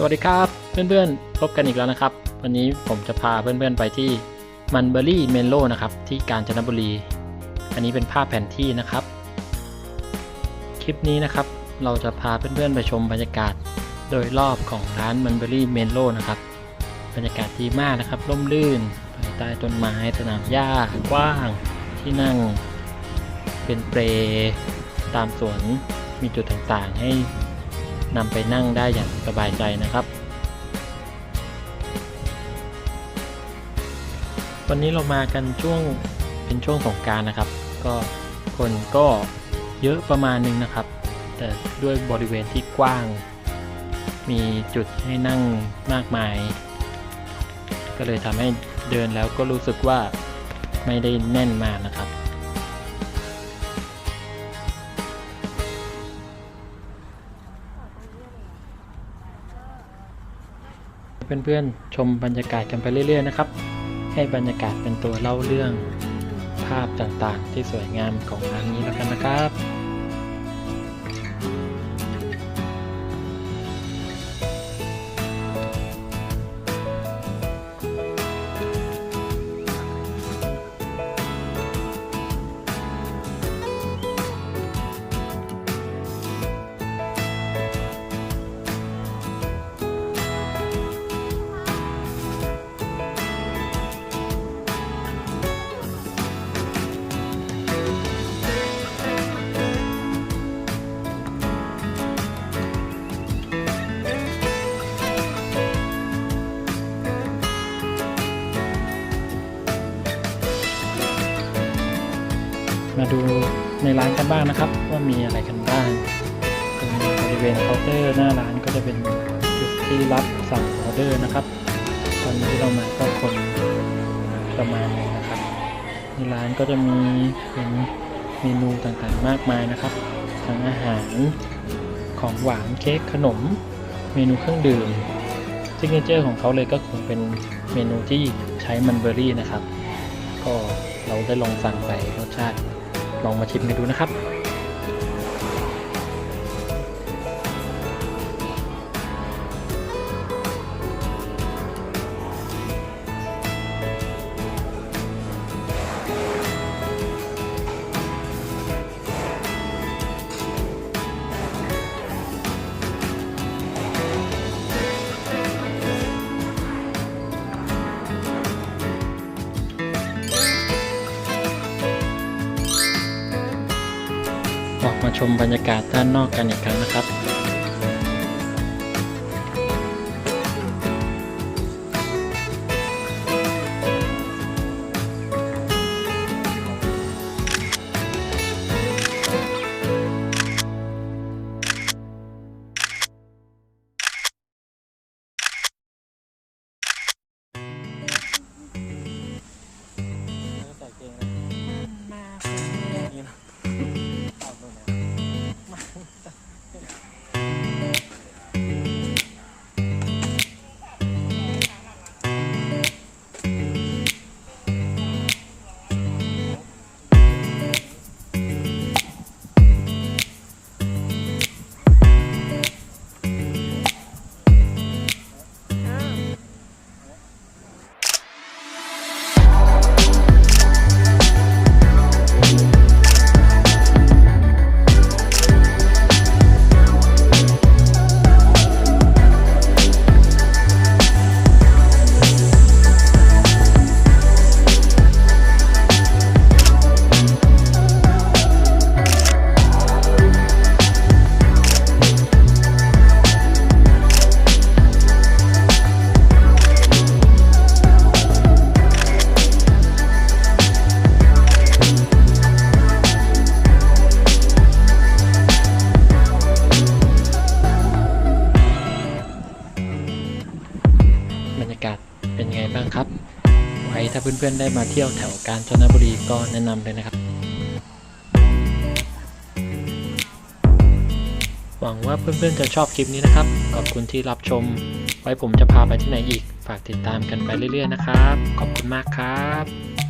สวัสดีครับ เพื่อนๆ พบกันอีกแล้วนะครับ วันนี้ผมจะพาเพื่อนๆไปที่มันเบอรี่เมนโลนะครับ ที่กาญจนบุรี อันนี้เป็นภาพแผนที่นะครับ คลิปนี้นะครับ เราจะพาเพื่อนๆไปชมบรรยากาศโดยรอบของร้านมันเบอรี่เมนโลนะครับ บรรยากาศดีมากนะครับร่มรื่นภายใต้ต้นไม้สนามหญ้ากว้าง ที่นั่ง เป็นเปรตามสวนมีจุดต่างๆ ให้ นำไปนั่งได้อย่างสบายใจนะครับ วันนี้เรามากันช่วงเป็นช่วงสงการนะครับ ก็คนก็เยอะประมาณนึงนะครับ แต่ด้วยบริเวณที่กว้าง มีจุดให้นั่งมากมาย ก็เลยทำให้เดินแล้วก็รู้สึกว่าไม่ได้แน่นมากนะครับ เพื่อนๆ ชมบรรยากาศกันไปเรื่อย ๆ นะครับ ให้บรรยากาศเป็นตัวเล่าเรื่องภาพต่างๆ ที่สวยงามของงานนี้แล้วกันนะครับ มาดูในร้านกันบ้างนะครับ ว่ามีอะไรกันบ้างตรงบริเวณเคาน์เตอร์หน้าร้านก็จะเป็นจุดที่รับสั่งออเดอร์นะครับ ตอนนี้เรามาก็คนประมาณนึงนะครับในร้านก็จะมีเป็นเมนูต่างๆมากมายนะครับทั้งอาหารของหวานเค้กขนม เมนูเครื่องดื่มซิกเนเจอร์ของเขาเลยก็คงเป็นเมนูที่ใช้มันเบอร์รี่นะครับ ก็เราได้ลองสั่งไปรสชาติ ลองมาชิมกันดูนะครับ มาชมบรรยากาศด้านนอกกันอีกครั้งนะครับ เพื่อนๆได้มาเที่ยวแถวกาญจนบุรีก็แนะนำเลยนะครับ หวังว่าเพื่อนๆจะชอบคลิปนี้นะครับ ขอบคุณที่รับชม ไว้ผมจะพาไปที่ไหนอีก ฝากติดตามกันไปเรื่อยๆนะครับ ขอบคุณมากครับ